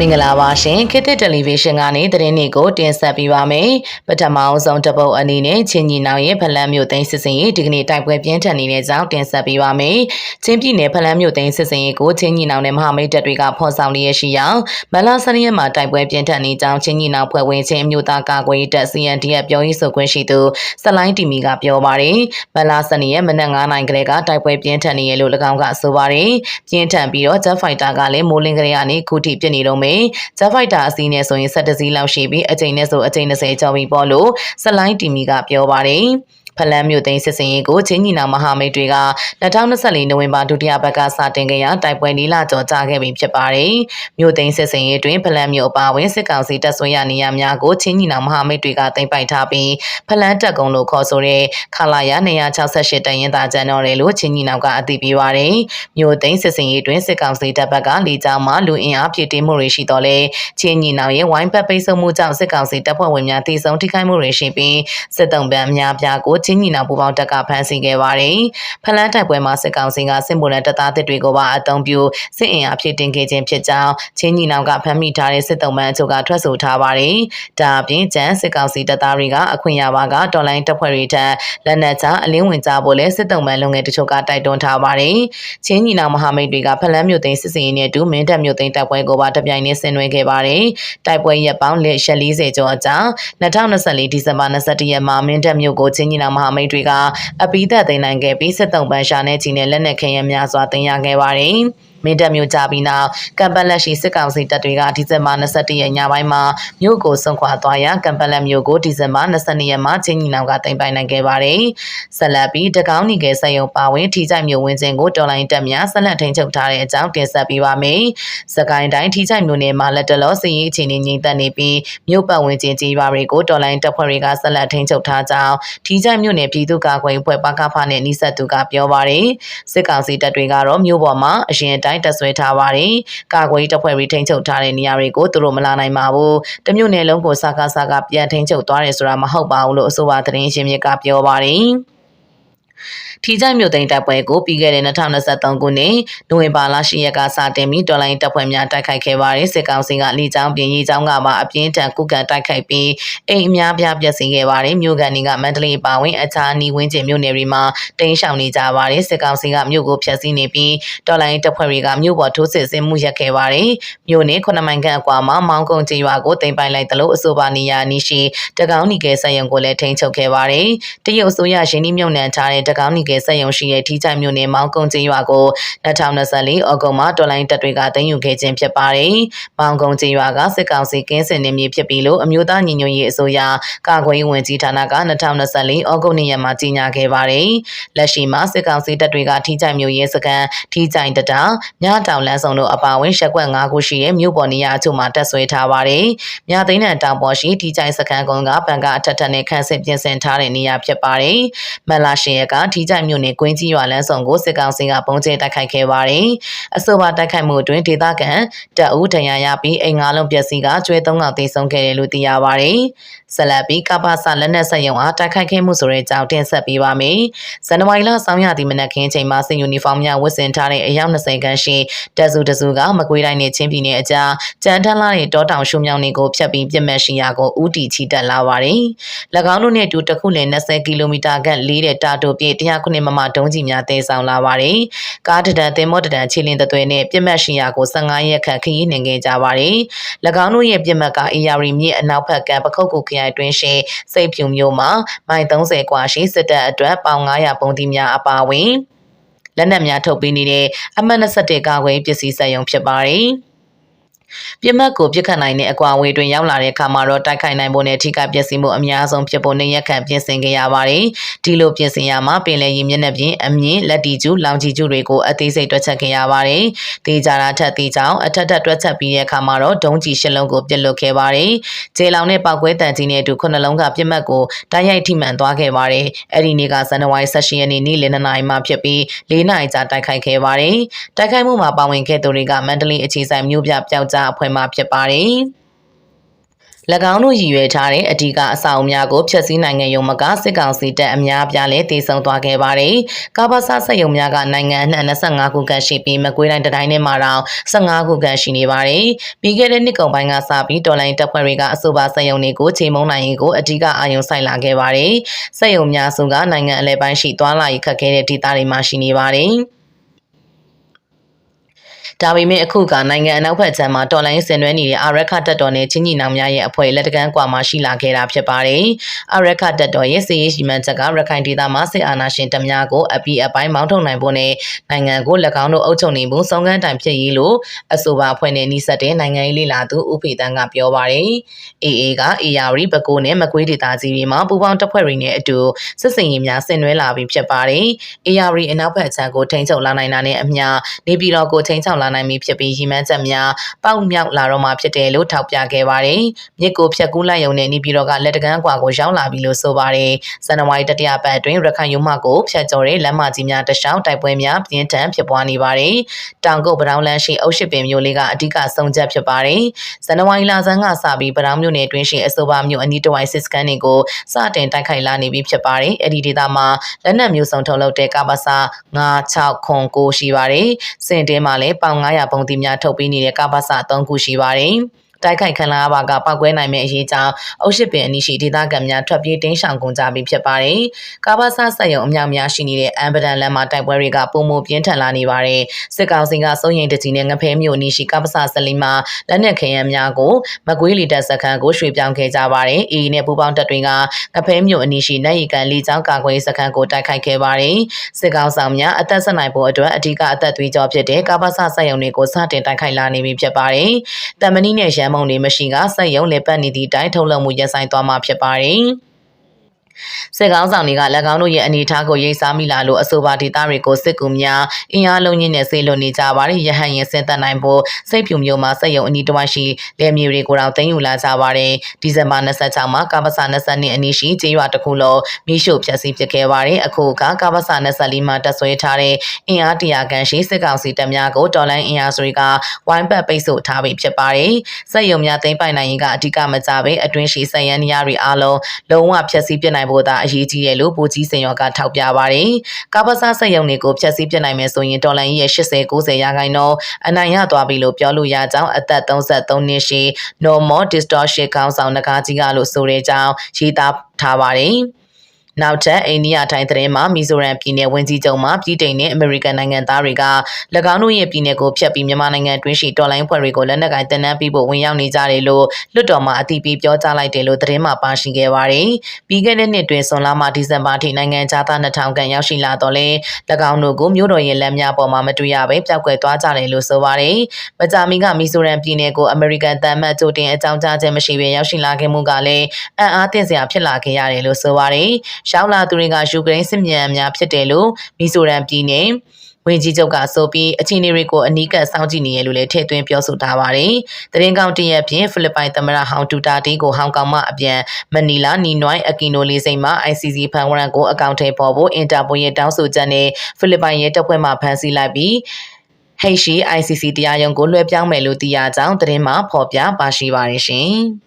မင်္ဂလာပါရှင်ခေတ်သစ်တယ်လီဗီရှင်းကနေသတင်းတွေကိုတင်ဆက်ပေးပါမယ်ပထမအောင်ဆုံးတစ်ပုတ်အနေနဲ့ချင်းညီနောင်ရဲ့ဖလန်းမြို့သိမ်းစစ်စင်ရေးဒီကနေ့တိုက်ပွဲပြင်းထန်နေတဲ့ကြောင်းတင်ဆက်ပေးပါမယ်ချင်းပြည်နယ်ဖလန်းမြို့သိမ်းစစ်စင်ရေးကိုချင်းညီနောင်နဲ့မဟာမိတ်တပ်တွေကဖော်ဆောင်လျက်ရှိရာမလာစနစ်မှာတိုက်ပွဲပြင်းထန်နေကြောင်းချင်းညီနောင်ဖွဲ့ဝင်ချင်းမြို့သားကာကွယ်ရေးတပ် CNDF ပြောရေးဆိုခွင့်ရှိသူစလိုင်းတီမီကပြောပါတယ်မလာစနစ်ရဲ့မနက်9နိုင်ကလေးကတိုက်ပွဲပြင်းထန်နေရလို့၎င်းကဆိုပါတယ်ပြင်းထန်ပြီးတော့ Jet Fighter ကလည်းမိုးလင်းကလေးကနေခုထိပြစ်နေတော့မယ်ဂျက်ဖိုက်တာအစီးနဲ့ဆိုရင်7စီးလောက်ရှိပြီးအချိန်နဲ့ဆိုအချိန်20ကျော်ပြီပေါ့လို့စလိုင်းတီမီကပြောပါတယ် ဖလန်းမြို့သိမ်းစစ်စင်ရေးကိုချင်းညီနောင်မဟာမိတ်တွေက2024နိုဝင်ဘာဒုတိယပတ်ကစတင်ခဲ့ရာတိုက်ပွဲလေးလကျော်ကြာခဲ့ပြီဖြစ်ပါတယ်။မြို့သိမ်းစစ်စင်ရေးတွင်ဖလန်းမြို့အပါအဝင်စစ်ကောင်စီတပ်ဆွေးရနေရများကိုချင်းညီနောင်မဟာမိတ်တွေကတင်ပိုက်ထားပြီးဖလန်းတက်ကုံလို့ခေါ်ဆိုတဲ့ခလာရ268တရင်သားကျန်တော်တယ်လို့ချင်းညီနောင်ကအသိပေးပါတယ်။မြို့သိမ်းစစ်စင်ရေးတွင်စစ်ကောင်စီတပ်ဘက်ကလေကြောင်းမှလူအင်အားဖြည့်တင်းမှုတွေရှိတော့လဲချင်းညီနောင်ရဲ့ဝိုင်းပတ်ပိတ်ဆို့မှုကြောင့်စစ်ကောင်စီတပ်ဖွဲ့ဝင်များတည်ဆုံထိခိုက်မှုတွေရှိပြီးစစ်တုံးပန်းများပြားကိုချင်းညီနောင်ပူပေါင်းတပ်ကဖမ်းဆီးခဲ့ပါတယ်။ဖလန်းတိုက်ပွဲမှာစစ်ကောင်စီကစစ်မှုထမ်းတပ်သားတစ်တွေကိုပါအုံပြုစစ်အင်အားဖြည့်တင်ခဲ့ခြင်းဖြစ်ကြောင်းချင်းညီနောင်ကဖမ်းမိထားတဲ့စစ်တုံးပန်းအချို့ကထွက်ဆိုထားပါတယ်။ဒါအပြင်ကျန်းစစ်ကောင်စီတပ်သားတွေကအခွင့်အာဏာကတော်လိုင်းတပ်ဖွဲ့တွေထက်လက်နက်ချအလင်းဝင်ကြဖို့လဲစစ်တုံးပန်းလုပ်ငန်းတချို့ကတိုက်တွန်းထားပါတယ်။ချင်းညီနောင်မဟာမိတ်တွေကဖလန်းမြို့သိမ်းစစ်စင်ရေးနဲ့အတူမင်းတပ်မြို့သိမ်းတိုက်ပွဲကိုပါတပြိုင်နက်ဆင်နွှဲခဲ့ပါတယ်။တိုက်ပွဲရက်ပေါင်းလက်ရက်40ကျော်အကြာ2024ဒီဇင်ဘာ21ရက်မှာမင်းတပ်မြို့ကိုချင်းညီနောင်မဟာမိတ်တွေကအပိသက်သိမ်းနိုင်ခဲ့ပြီးစစ်တုံးပန်းရှာနဲ့ချီနဲ့လက်နက်ခဲယမ်းများစွာတင်ရခဲ့ပါတယ်။ မင်းတပ်မြို့ကြပြီးနောက်ကမ်ပလက်ရှိစစ်ကောင်စီတပ်တွေကဒီဇင်ဘာ21ရက်ညပိုင်းမှာမြို့ကိုဆွန့်ခွာသွားရာကမ်ပလက်မြို့ကိုဒီဇင်ဘာ22ရက်မှာချင်းညီနောင်ကတင်ပိုင်နိုင်ခဲ့ပါတယ်။ဆက်လက်ပြီးတကောင်းနီကဲဆက်ယုံပါဝင်ထိကြိုက်မြို့ဝင်းစင်ကိုတော်လိုင်းတပ်များဆက်လက်ထိန်ချုပ်ထားတဲ့အကြောင်းတင်ဆက်ပေးပါမယ်။စကိုင်းတိုင်းထိကြိုက်မြို့နယ်မှာလက်တလောစီရေးအခြေအနေငြိမ်သက်နေပြီးမြို့ပတ်ဝန်းကျင်ကြီးပါတွေကိုတော်လိုင်းတပ်ဖွဲ့တွေကဆက်လက်ထိန်ချုပ်ထားကြောင်းထိကြိုက်မြို့နယ်ပြည်သူ့ကာကွယ်ရေးဖွဲ့ပကဖနဲ့နှိစက်သူကပြောပါတယ်။စစ်ကောင်စီတပ်တွေကတော့မြို့ပေါ်မှာအရင်တိုင်းတပ်ဆွဲထားပါတယ်။ကာကွယ်တပ်ဖွဲ့တွေထိန်းချုပ်ထားတဲ့နေရာတွေကိုသူတို့မလာနိုင်ပါဘူး။တမျိုးနယ်လုံးကိုစကားစကားပြန်ထိန်းချုပ်သွားတယ်ဆိုတာမဟုတ်ပါဘူးလို့အဆိုပါသတင်းရှင်မြစ်ကပြောပါတယ်။ ထီချိုင်မြို့သိမ်းတပ်ပွဲကိုပြီးခဲ့တဲ့2023ခုနှစ်နိုဝင်ဘာလ10ရက်ကစတင်ပြီးတော်လိုင်းတပ်ဖွဲ့များတိုက်ခိုက်ခဲ့ပါတယ်စစ်ကောင်စီကလီချောင်းပြင်ရီချောင်းကပါအပြင်းထန်ကုကန်တိုက်ခိုက်ပြီးအိမ်အများပြားပျက်စီးခဲ့ပါတယ်မြို့ကန်တွေကမန္တလေးပါဝင်အခြားနီဝင်းကျင်မြို့နယ်တွေမှာတိမ်းရှောင်နေကြပါတယ်စစ်ကောင်စီကမြို့ကိုဖျက်ဆီးနေပြီးတော်လိုင်းတပ်ဖွဲ့တွေကမြို့ပေါ်ထိုးစစ်ဆင်မှုရပ်ခဲ့ပါတယ်မြို့နယ်ခုနှစ်မိုင်ခန့်အကွာမှာမောင်းကုန်းကျေးရွာကိုတင်ပိုင်လိုက်သလိုအဆိုပါနေရာနီရှိတကောင်းနီကဲဆက်ရုံကိုလည်းထိန်းချုပ်ခဲ့ပါတယ်တရုတ်အစိုးရရင်းနှီးမြှုပ်နှံထားတဲ့တကောင်းနီကဲဆက်ရုံရှိတဲ့ထီးချိုင်မြို့နယ်မောင်းကုန်းကျေးရွာကို2024ဩဂုတ်မှာတော်လိုင်းတပ်တွေကသိမ်းယူခဲ့ခြင်းဖြစ်ပါတယ်။မောင်းကုန်းကျေးရွာကစစ်ကောင်စီကင်းစင်နေမည်ဖြစ်ပြီးလို့အမျိုးသားညီညွတ်ရေးအစိုးရကာကွယ်ရေးဝန်ကြီးဌာနက2024ဩဂုတ်နေ့ရက်မှာကြီးညာခဲ့ပါတယ်။လက်ရှိမှာစစ်ကောင်စီတပ်တွေကထီးချိုင်မြို့ရဲစခန်းထီးချိုင်တတာမြတောင်လမ်းဆောင်တို့အပါအဝင်ရက်ကွက်၅ခုရှိတဲ့မြို့ပေါ်နေရာအချို့မှာတပ်ဆွဲထားပါတယ်။မြသိန်းတန်တောင်ပေါ်ရှိထီးချိုင်စခန်းကုန်းကဘန်ကအထက်ထက်နဲ့ခန့်စစ်ပြင်ဆင်ထားတဲ့နေရာဖြစ်ပါတယ်။မလာရှင်ရကထီးချိုင်မြို့နယ်ကွင်းကြီးရွာလမ်းဆောင်ကိုစစ်ကောင်စီကပုံကျဲတိုက်ခိုက်ခဲ့ပါတယ်။အဆိုပါတိုက်ခိုက်မှုအတွင်းဒေသခံတပ်ဦးဒဏ်ရာရပြီးအိမ်ငါးလုံးပျက်စီးကကျွဲသုံးကောင်သေဆုံးခဲ့တယ်လို့သိရပါတယ်။ဆက်လက်ပြီးကပ္ပစလက်နက်ဆက်ယုံအားတိုက်ခိုက်ခဲ့မှုဆိုတဲ့ကြောင်းတင်ဆက်ပေးပါမယ်။ဇန်နဝါရီလဆောင်းရသည့်မနက်ခင်းချိန်မှာစင်ယူနီဖောင်းများဝတ်ဆင်ထားတဲ့အယောက်20ခန်းရှိတပ်စုတစုကမကွေးတိုင်းနဲ့ချင်းပြည်နယ်အကြားကြမ်းတမ်းလာတဲ့တောတောင်ရှုံမြောင်တွေကိုဖျက်ပြီးပြစ်မှတ်ရှိရာကိုဥတီချီတက်လာပါတယ်။၎င်းတို့နဲ့တူတစ်ခုလ20ကီလိုမီတာခန့်လေးတဲ့တာတိုပြရှိ109မမဒုံးကြီးများတင်ဆောင်လာပါတယ်။ကားတဒံတင်မော့တဒံခြေလင်းသွဲနဲ့ပြစ်မှတ်ရှိရာကို15ရက်ခန့်ခရီးနှင်ခဲ့ကြပါတယ်။၎င်းတို့ရဲ့ပြစ်မှတ်ကအေယာရီမြစ်အနောက်ဘက်ကပခုတ်ကူခရိုင်တွင်ရှိစိတ်ဖြူမျိုးမှာမိုင်30ကွာရှိစစ်တပ်အတွက်ပေါင်900ပုံတိများအပါအဝင်လက်နက်များထုတ်ပေးနေတဲ့အမှတ်27ကာကွယ်ပစ္စည်းစက်ရုံဖြစ်ပါတယ်။ ပြစ်မှတ်ကိုပြစ်ခတ်နိုင်တဲ့အကွာအဝေးတွင်ရောက်လာတဲ့အခါမှာတော့တိုက်ခိုက်နိုင်ဖို့နဲ့ထိခိုက်ပျက်စီးမှုအများဆုံးဖြစ်ဖို့နေရက်ခန့်ပြင်ဆင်ခဲ့ရပါတယ်။ဒီလိုပြင်ဆင်ရမှာပင်လယ်ရင်မျက်နှာပြင်အမြင့်လက်တီကျူလောင်ချီကျူတွေကိုအသေးစိတ်တွက်ချက်ခဲ့ရပါတယ်။တေးကြတာထက်တေးကြောင်အထက်ထက်တွက်ချက်ပြီးတဲ့အခါမှာတော့ဒုံးကျည်ရှစ်လုံးကိုပြစ်လွတ်ခဲ့ပါတယ်။ဂျေလောင်နဲ့ပောက်ကွဲတန်ကြီးနဲ့အတူခုနှလုံးကပြစ်မှတ်ကိုတိုက်ရိုက်ထိမှန်သွားခဲ့ပါတယ်။အဲ့ဒီနေ့ကဇန်နဝါရီ16ရက်နေ့နေ့လယ်2နာရီမှဖြစ်ပြီး၄နာရီကြာတိုက်ခိုက်ခဲ့ပါတယ်။တိုက်ခိုက်မှုမှာပါဝင်ခဲ့သူတွေကမန္တလေးအခြေဆိုင်မြို့ပြပျောက်ကြားအဖွဲ့မှဖြစ်ပါတယ်။၎င်းတို့ရည်ရွယ်ထားတဲ့အဓိကအဆောက်အအုံများကိုဖျက်ဆီးနိုင်ငံရုံမကစစ်ကောင်စီတပ်အများအပြားလည်းတည်ဆုံသွားခဲ့ပါတယ်။ကာဘာဆာစက်ရုံများကနိုင်ငံအနှံ့25ခုခန့်ရှိပြီးမကွေးတိုင်းတိုင်းထဲမှာတော့15ခုခန့်ရှိနေပါတယ်။ပြီးခဲ့တဲ့နှစ်ကုန်ပိုင်းကစပြီးတော်လိုင်းတပ်ဖွဲ့တွေကအဆိုပါစက်ရုံတွေကိုချိန်မုံနိုင်ရေးကိုအဓိကအာရုံစိုက်လာခဲ့ပါတယ်။စက်ရုံများစုကနိုင်ငံအလဲပိုင်းရှိသွားလာရေးခက်ခဲတဲ့ဒေသတွေမှာရှိနေပါတယ်။ ဒါပေမဲ့အခုကနိုင်ငံအနောက်ဘက်ခြမ်းမှာတော်လိုင်းဆင်နွှဲနေတဲ့အာရခတပ်တော်နဲ့ချင်းညီနောင်များရဲ့အဖွဲ့လက်တကမ်းကွာမှာရှိလာခဲ့တာဖြစ်ပါတယ်။အာရခတပ်တော်ရဲ့စီရေးရှိမှန်ချက်ကရခိုင်ဒေသမှာစစ်အာဏာရှင်တပ်များကိုအပီအပိုင်းမောင်းထုတ်နိုင်ဖို့နဲ့နိုင်ငံကို၎င်းတို့အုပ်ချုပ်နေမှုစုံစမ်းတိုင်ဖြစ်ရေးလို့အဆိုပါအဖွဲ့နဲ့နှိစက်တဲ့နိုင်ငံရေးလေလာသူဦးဖေတန်းကပြောပါတယ်။ AA က AR ဘကိုနဲ့မကွေးဒေသကြီးတွေမှာပူးပေါင်းတပ်ဖွဲ့တွေနဲ့အတူစစ်စင်ရေးများဆင်နွှဲလာပြီးဖြစ်ပါတယ်။ AR အနောက်ဘက်ခြမ်းကိုထိန်းချုပ်လာနိုင်တာနဲ့အမျှနေပြည်တော်ကိုထိန်းချုပ်လာနိုင်ပြီဖြစ်ပြီးရည်မှန်းချက်များပေါက်မြောက်လာတော့မှာဖြစ်တယ်လို့ထောက်ပြခဲ့ပါတယ်။မြစ်ကိုဖြတ်ကူးလိုက်ရုံနဲ့နေပြည်တော်ကလက်တကမ်းကွာကိုရောက်လာပြီလို့ဆိုပါတယ်။ဇန်နဝါရီတတိယပတ်အတွင်းရခိုင်ရုံမကိုဖြတ်ကျော်တဲ့လမ်းမကြီးများတခြားတိုက်ပွဲများပြင်းထန်ဖြစ်ပွားနေပါတယ်။တောင်ကုတ်ပတောင်လန်းရှိအုပ်ရှိပင်မြို့လေးကအဓိကဆုံးချက်ဖြစ်ပါတယ်။ဇန်နဝါရီလဆန်းကစပြီးပတောင်မြို့နယ်တွင်းရှိအဆိုပါမြို့အနီးတစ်ဝိုက်စစ်စကန်တွေကိုစတင်တိုက်ခိုက်လာနေပြီဖြစ်ပါတယ်။အဲ့ဒီဒေသမှာလက်နက်မျိုးစုံထုတ်လုပ်တဲ့ကပ္ပစာ96ခွန်ကိုရှိပါတယ်။စင်တင်းမှာလည်းပေါင်900ပုံတီများထုတ်ပေးနေတဲ့ကပ္ပစ3ခုရှိပါတယ်။ တိုက်ခိုက်ခံလာရပါကပောက်ကွဲနိုင်မယ့်အရေးကြောင့်အုပ်ရှိပင်အနီးရှိဒေသခံများထွက်ပြေးတင်းရှောင်ကုန်ကြပြီးဖြစ်ပါတယ်။ကာဘာဆာဆက်ရုံအမြောက်များရှိနေတဲ့အမ်ဘဒန်လမ်းမှာတိုက်ပွဲတွေကပုံမပြင်းထန်လာနေပါတယ်။စစ်ကောင်စီကစိုးရင်တကြီးနဲ့ငဖဲမျိုးအနီးရှိကာဘာဆာဆလီမှာလက်နက်ခဲယမ်းများကိုမကွေးလီတပ်စခန်းကိုရွှေ့ပြောင်းခဲ့ကြပါတယ်။အေးနဲ့ပူပေါင်းတပ်တွေကငဖဲမျိုးအနီးရှိနိုင်ရီကန်လီချောင်းကာကွယ်စခန်းကိုတိုက်ခိုက်ခဲ့ပါတယ်။စစ်ကောင်ဆောင်များအသက်ဆက်နိုင်ဖို့အတွက်အဓိကအသက်သွေးကြောဖြစ်တဲ့ကာဘာဆာဆက်ရုံတွေကိုစတင်တိုက်ခိုက်လာနေပြီဖြစ်ပါတယ်။တမနီနဲ့ရန်မုံတွေမရှိကစက်ရုံလေပတ်နေသည့်တိုင်းထုတ်လုပ်မှုရပ်ဆိုင်သွားမှာဖြစ်ပါတယ်။ စစ်ကောင်းဆောင်တွေက၎င်းတို့ရဲ့အနေအထားကိုရိပ်စားမိလာလို့အဆိုပါဒေသတွေကိုစစ်ကူများအင်အားလုံးကြီးနဲ့ဆေးလွန်နေကြပါတယ်ရဟန်ရင်ဆင်းသက်နိုင်ဖို့စိတ်ဖြူမျိုးမှာစက်ရုံအနီးတစ်ဝိုက်ရှိလယ်မြေတွေကိုတော့တင်ယူလာကြပါတယ်ဒီဇင်ဘာ26မှာကာဗဆာ22အနီးရှိကျေးရွာတစ်ခုလုံးမိရှုဖျက်ဆီးပစ်ခဲ့ပါတယ်အခုကကာဗဆာ24မှာတက်ဆွဲထားတဲ့အင်အားတရာခန့်ရှိစစ်ကောင်စီတပ်များကိုတော်လိုင်းအင်အားစုတွေကဝိုင်းပတ်ပိတ်ဆို့ထားပြီးဖြစ်ပါတယ်စက်ရုံများသိမ်းပိုင်နိုင်ရင်ကအဓိကမကြပဲအတွင်းရှိစက်ရန်နေရာတွေအားလုံးလုံးဝဖျက်ဆီးပစ်နိုင်ဖို့သာအရေးကြီးတယ်လို့ဗိုလ်ကြီးစင်ရောကထောက်ပြပါတယ်။ကာဗဆာစက်ရုံတွေကိုဖျက်ဆီးပစ်နိုင်မယ်ဆိုရင်ဒေါ်လာရဲ့80 90ရာခိုင်နှုန်းအနိုင်ရသွားပြီလို့ပြောလို့ရကြောင်းအသက်33နှစ်ရှိ Normal Distortion ခေါင်းဆောင်နဂါကြီးကလို့ဆိုတဲ့အကြောင်းရေးသားထားပါတယ်။ နောက်ထပ်အိန္ဒိယထိုင်းသတင်းမှာမီဇိုရမ်ပြည်နယ်ဝန်ကြီးချုပ်မှပြည်တိန်နဲ့အမေရိကန်နိုင်ငံသားတွေက၎င်းတို့ရဲ့ပြည်နယ်ကိုဖျက်ပြီးမြန်မာနိုင်ငံတွင်းရှိတော်လိုင်းဖွဲ့တွေကိုလက်နက်ကိုင်တင်နန်းပြီးဖို့ဝင်ရောက်နေကြတယ်လို့လွှတ်တော်မှအသိပေးပြောကြားလိုက်တယ်လို့သတင်းမှာပါရှိခဲ့ပါတယ်။ပြီးခဲ့တဲ့နှစ်တွင်ဆွန်လာမှဒီဇင်ဘာထိနိုင်ငံခြားသား2000ခန့်ရောက်ရှိလာတော့လဲ၎င်းတို့ကိုမြို့တော်ရဲ့လက်များပေါ်မှာမတွေ့ရဘဲပျောက်ကွယ်သွားကြတယ်လို့ဆိုပါတယ်။မကြာမီကမီဇိုရမ်ပြည်နယ်ကိုအမေရိကန်တမ်းမှတ်ကြိုတင်အကြောင်းကြားခြင်းမရှိဘဲရောက်ရှိလာခဲ့မှုကလည်းအံ့အားသင့်စရာဖြစ်လာခဲ့ရတယ်လို့ဆိုပါတယ်။ရောက်လာသူတွေကယူကရိန်းစစ်မြန်များဖြစ်တယ်လို့မီဆိုရန်ပြည်နယ်ဝန်ကြီးချုပ်ကဆိုပြီးအခြေအနေတွေကိုအနီးကပ်စောင့်ကြည့်နေရလို့လည်းထည့်သွင်းပြောဆိုထားပါတယ်။တရင်ကောင်တရက်ဖြင့်ဖိလစ်ပိုင်သမ္မတဟောင်ဒူတာတီကိုဟောင်ကောင်မှအပြန်မနီလာနီနွိုင်းအကီနိုလီစိန်မှ ICC ဖန်ဝရန်ကိုအကောင့်ထဲပေါ်ဖို့အင်တာပိုရဲ့တောင်းဆိုချက်နဲ့ဖိလစ်ပိုင်ရဲ့တပ်ဖွဲ့မှဖမ်းဆီးလိုက်ပြီးဟိတ်ရှိ ICC တရားရုံးကိုလွှဲပြောင်းမယ်လို့သိရကြောင်းသတင်းမှဖော်ပြပါရှိပါတယ်ရှင်။